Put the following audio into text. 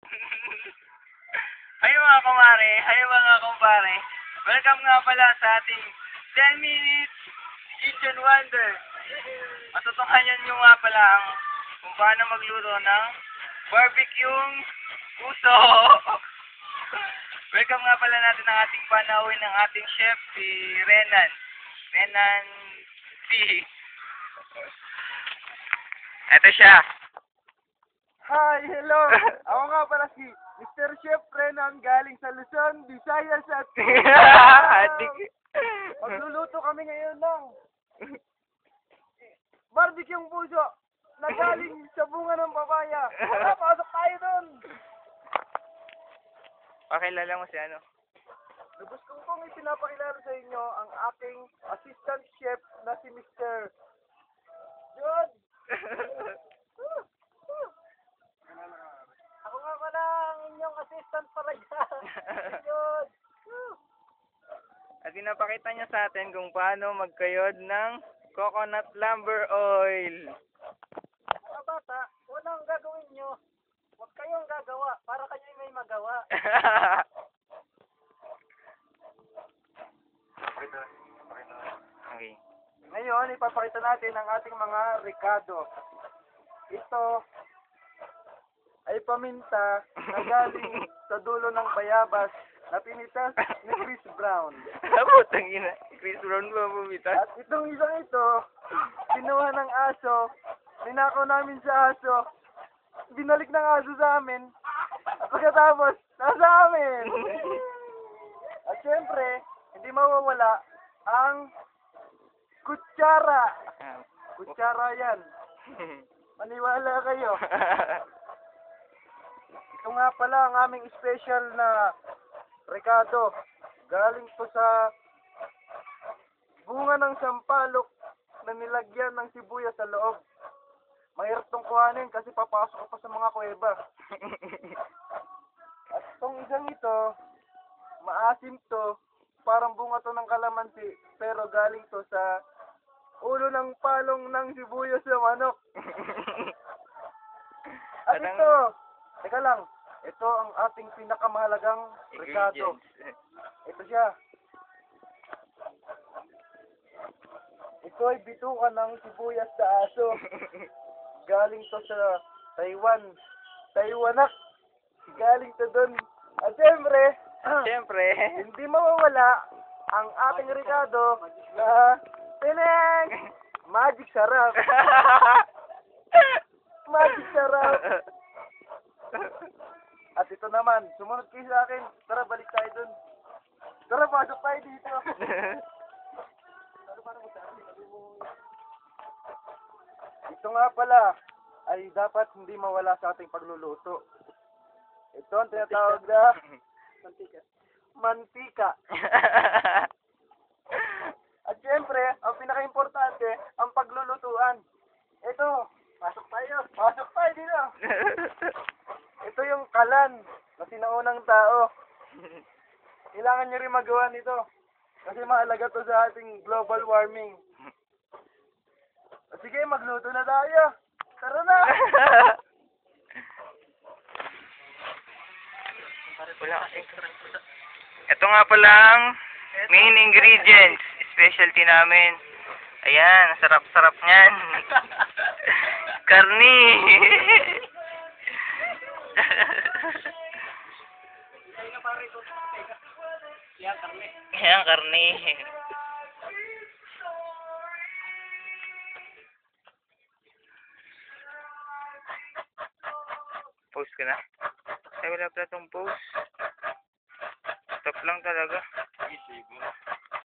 Hay mga kumare, hay mga kumpare. Welcome nga pala sa ating 10 minutes kitchen wonder. Matutuhayan nyo nga pala ang kung paano magluto ng barbecue puso. Welcome nga pala natin ang ating panawin ng ating chef, si Renan. Renan P. Ito siya. Hi, hello. Ako nga pala si Mr. Chef Renan galing sa Luzon, Visayas at Adik. Magluluto kami ngayon ng barbecue puso na galing sa bunga ng papaya. Tara, pasok tayo doon. Pakilala mo si ano? Lubos ko pong ipinapakilala sa inyo ang aking assistant chef na si Mr. John. Ako nga pala ang inyong assistant para dyan. John. At pinapakita niya sa atin kung paano magkayod ng coconut lumber oil. Mga bata, unang gagawin nyo, huwag kayong gagawa para kayo may magawa. okay. Ngayon, ipapakita natin ang ating mga Ricardo. Ito ay paminta na galing sa dulo ng bayabas na pinitas ni Chris Brown. Putang ina. Chris Brown ba bumitas? At itong isang ito, kinuha ng aso, ninakaw namin sa aso, binalik ng aso sa amin, at pagkatapos, nasa amin. At syempre, hindi mawawala ang kutsara. Kutsara yan. Maniwala kayo. Ito nga pala ang aming special na Ricardo. Galing to sa bunga ng sampalok na nilagyan ng sibuyas sa loob. Mahirap tong kuhanin kasi papasok ko pa sa mga kuweba. At itong isang ito, maasim to, parang bunga to ng kalamansi, pero galing to sa ulo ng palong ng sibuyas sa manok. At ito, teka lang, ito ang ating pinakamahalagang. Ingredients. Ito siya. Ito ay bitukan ng sibuyas sa aso. Galing to sa Taiwan. Taiwanak. Galing to doon. At siyempre, Siyempre. hindi mawawala ang ating Ricardo na Tineng! Magic sarap. Magic sarap. At ito naman, sumunod kayo sa akin. Tara, balik tayo dun. Tara, pasok tayo dito. Ito nga pala ay dapat hindi mawala sa ating pagluluto. Ito ang tinatawag na mantika. Mantika. At syempre, ang pinaka-importante, ang paglulutuan. Ito, pasok tayo. Pasok tayo dito. Ito yung kalan na sinaunang tao. Kailangan nyo rin magawa nito. Kasi mahalaga to sa ating global warming. Sige, magluto na tayo. Tara na! Wala kasing Ito nga pala ang main ingredients. Specialty namin. Ayan, sarap-sarap niyan. Karni. Ayan, karni. Post ka na? Ay, wala pala tong post. Stop lang talaga.